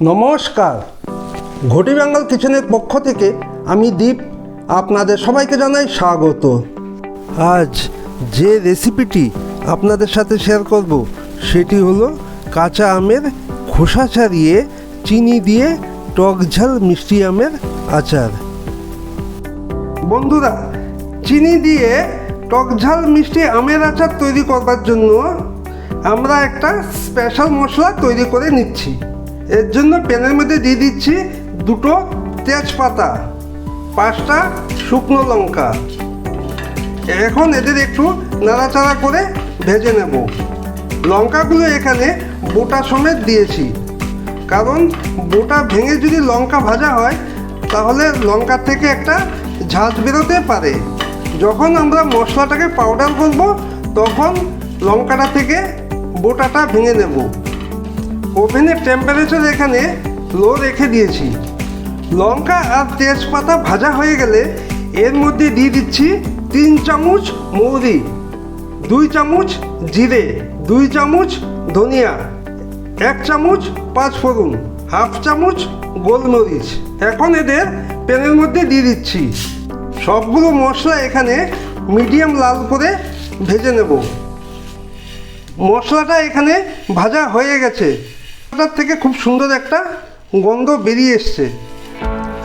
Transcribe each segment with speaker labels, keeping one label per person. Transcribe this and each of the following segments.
Speaker 1: নমস্কার। ঘটি বেঙ্গল কিচেনের পক্ষ থেকে আমি দীপ, আপনাদের সবাইকে জানাই স্বাগত। আজ যে রেসিপিটি আপনাদের সাথে শেয়ার করব, সেটি হলো কাঁচা আমের খোসা ছাড়িয়ে চিনি দিয়ে টক ঝাল মিষ্টি আমের আচার। বন্ধুরা, চিনি দিয়ে টক ঝাল মিষ্টি আমের আচার তৈরি করবার জন্য আমরা একটা স্পেশাল মশলা তৈরি করে নিচ্ছি। এর জন্য প্যানের মধ্যে দিয়ে দিচ্ছি দুটো তেজপাতা, পাঁচটা শুকনো লঙ্কা। এখন এদের একটু নাড়াচাড়া করে ভেজে নেব। লঙ্কাগুলো এখানে বোটা সমেত দিয়েছি। কারণ বোটা ভেঙে যদি লঙ্কা ভাজা হয়, তাহলে লঙ্কার থেকে একটা ঝাঁজ বেরোতে পারে। যখন আমরা মশলাটাকে পাউডার করব, তখন লঙ্কাটা থেকে বোটাটা ভেঙে নেব। ওভেনের টেম্পারেচার এখানে লো রেখে দিয়েছি। লঙ্কা আর তেজপাতা ভাজা হয়ে গেলে এর মধ্যে দিয়ে দিচ্ছি তিন চামচ মৌরি, দুই চামচ জিরে, দুই চামচ ধনিয়া, এক চামচ পাঁচ ফোড়ন, হাফ চামচ গোলমরিচ। এখন এদের প্যানের মধ্যে দিয়ে দিচ্ছি। সবগুলো মশলা এখানে মিডিয়াম লাল করে ভেজে নেব। মশলাটা এখানে ভাজা হয়ে গেছে। মশলাটার থেকে খুব সুন্দর একটা গন্ধ বেরিয়ে এসছে।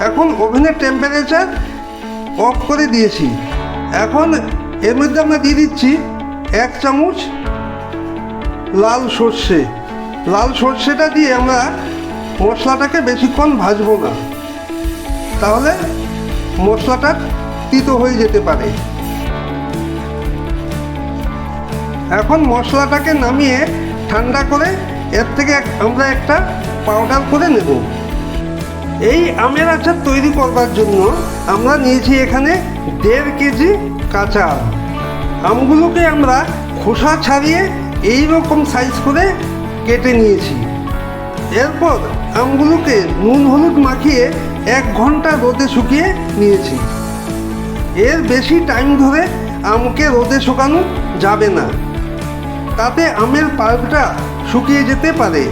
Speaker 1: এখন ওভেনের টেম্পারেচার অফ করে দিয়েছি। এখন এর মধ্যে আমরা দিয়ে দিচ্ছি এক চামচ লাল সর্ষে। লাল সর্ষেটা দিয়ে আমরা মশলাটাকে বেশিক্ষণ ভাজবো না। তাহলে মশলাটা তিতো হয়ে যেতে পারে। এখন মশলাটাকে নামিয়ে ঠান্ডা করে এর থেকে আমরা একটা পাউডার করে নেব। এই আমের আচার তৈরি করবার জন্য আমরা নিয়েছি এখানে দেড় কেজি কাঁচা আম। আমগুলোকে আমরা খোসা ছাড়িয়ে এই রকম সাইজ করে কেটে নিয়েছি। এরপর আমগুলোকে নুন হলুদ মাখিয়ে এক ঘণ্টা রোদে শুকিয়ে নিয়েছি। এর বেশি টাইম ধরে আমকে রোদে শুকানো যাবে না। তাতে আমের পাল্পটা শুকিয়ে যেতে পারে।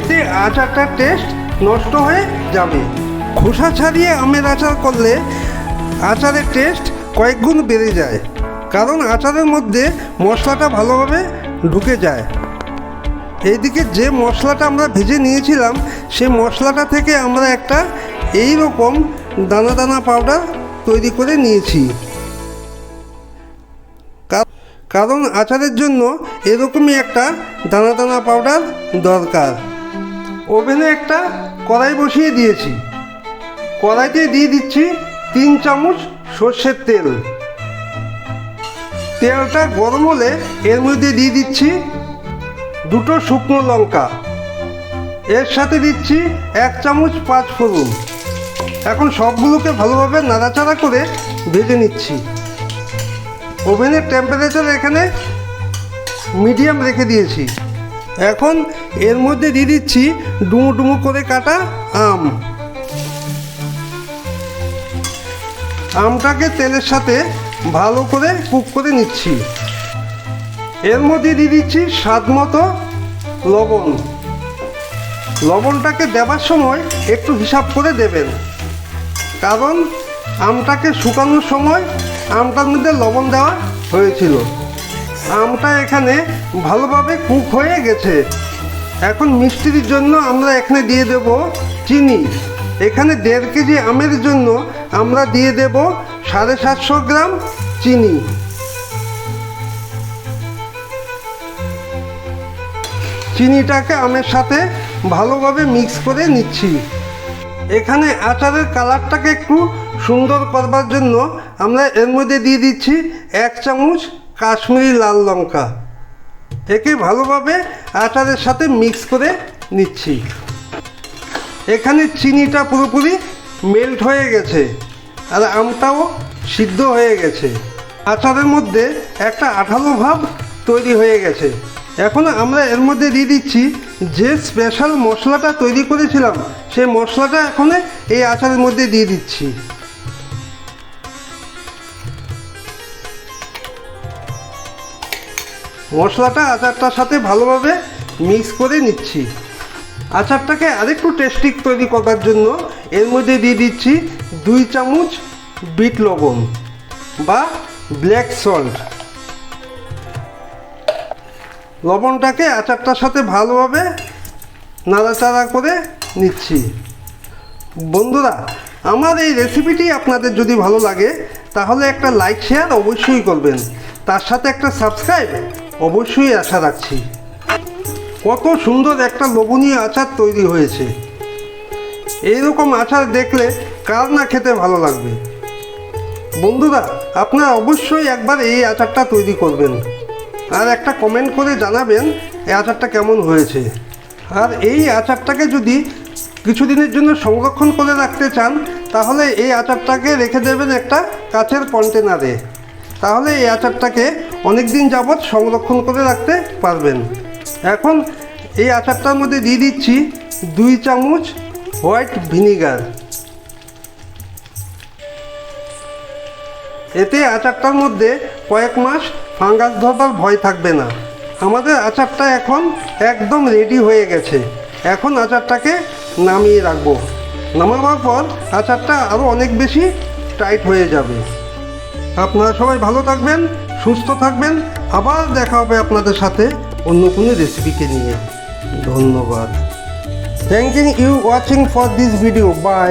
Speaker 1: এতে আচারটার টেস্ট নষ্ট হয়ে যাবে। খোসা ছাড়িয়ে আমের আচার করলে আচারের টেস্ট কয়েক গুণ বেড়ে যায়, কারণ আচারের মধ্যে মশলাটা ভালোভাবে ঢুকে যায়। এইদিকে যে মশলাটা আমরা ভেজে নিয়েছিলাম, সে মশলাটা থেকে আমরা একটা এই রকম দানা দানা পাউডার তৈরি করে নিয়েছি। কারণ আচারের জন্য এরকমই একটা দানা দানা পাউডার দরকার। ওভেনে একটা কড়াই বসিয়ে দিয়েছি। কড়াইতে দিয়ে দিচ্ছি তিন চামচ সর্ষের তেল। তেলটা গরম হলে এর মধ্যে দিয়ে দিচ্ছি দুটো শুকনো লঙ্কা। এর সাথে দিচ্ছি এক চামচ পাঁচ ফোড়ন এখন সবগুলোকে ভালোভাবে নাড়াচাড়া করে ভেজে নিচ্ছি। ওভেনের টেম্পারেচার এখানে মিডিয়াম রেখে দিয়েছি। এখন এর মধ্যে দিয়ে দিচ্ছি ডুমো ডুমো করে কাটা আম। আমটাকে তেলের সাথে ভালো করে কুক করে নিচ্ছি। এর মধ্যে দিয়ে দিচ্ছি স্বাদ মতো লবণ। লবণটাকে দেবার সময় একটু হিসাব করে দেবেন। কারণ আমটাকে শুকানোর সময় আমটার মধ্যে লবণ দেওয়া হয়েছিল। আমটা এখানে ভালোভাবে কুক হয়ে গেছে। এখন মিষ্টির জন্য আমরা এখানে দিয়ে দেব চিনি। এখানে দেড় কেজি আমের জন্য আমরা দিয়ে দেব সাড়ে সাতশো গ্রাম চিনি। চিনিটাকে আমের সাথে ভালোভাবে মিক্স করে নিচ্ছি। এখানে আচারের কালারটাকে একটু সুন্দর করবার জন্য আমরা এর মধ্যে দিয়ে দিচ্ছি এক চামচ কাশ্মীরি লাল লঙ্কা। একে ভালোভাবে আচারের সাথে মিক্স করে নিচ্ছি। এখানে চিনিটা পুরোপুরি মেল্ট হয়ে গেছে আর আমটাও সিদ্ধ হয়ে গেছে। আচারের মধ্যে একটা আঠালো ভাব তৈরি হয়ে গেছে। এখন আমরা এর মধ্যে দিয়ে দিচ্ছি যে স্পেশাল মশলাটা তৈরি করেছিলাম, সেই মশলাটা এখন এই আচারের মধ্যে দিয়ে দিচ্ছি। মশলাটা আচারটার সাথে ভালোভাবে মিক্স করে নিচ্ছি। আচারটাকে আরেকটু টেস্টি তৈরি করার জন্য এর মধ্যে দিয়ে দিচ্ছি দুই চামচ বিট লবণ বা ব্ল্যাক সল্ট লবণটাকে আচারটার সাথে ভালোভাবে নাড়াচাড়া করে নিচ্ছি। বন্ধুরা, আমার এই রেসিপিটি আপনাদের যদি ভালো লাগে, তাহলে একটা লাইক শেয়ার অবশ্যই করবেন। তার সাথে একটা সাবস্ক্রাইব অবশ্যই আশা রাখছি। কত সুন্দর একটা লোভনীয় আচার তৈরি হয়েছে। এইরকম আচার দেখলে কার না খেতে ভালো লাগবে? বন্ধুরা, আপনারা অবশ্যই একবার এই আচারটা তৈরি করবেন। আর একটা কমেন্ট করে জানাবেন এই আচারটা কেমন হয়েছে। আর এই আচারটাকে যদি কিছুদিনের জন্য সংরক্ষণ করে রাখতে চান, তাহলে এই আচারটাকে রেখে দেবেন একটা কাচের কন্টেনারে তাহলে এই আচারটাকে অনেক দিন যাবৎ সংরক্ষণ করে রাখতে পারবেন। এখন এই আচারটার মধ্যে দিয়ে দিচ্ছি দুই চামচ হোয়াইট ভিনিগার। এতে আচারটার মধ্যে কয়েক মাস ফাঙ্গাস ধরবার ভয় থাকবে না। আমাদের আচারটা এখন একদম রেডি হয়ে গেছে। এখন আচারটাকে নামিয়ে রাখব। নামাবার পর আচারটা আরও অনেক বেশি টাইট হয়ে যাবে। আপনারা সবাই ভালো থাকবেন। সুস্থ থাকবেন। আবার দেখা হবে আপনাদের সাথে অন্য কোনো রেসিপিকে নিয়ে। ধন্যবাদ। Thank you watching for this video bye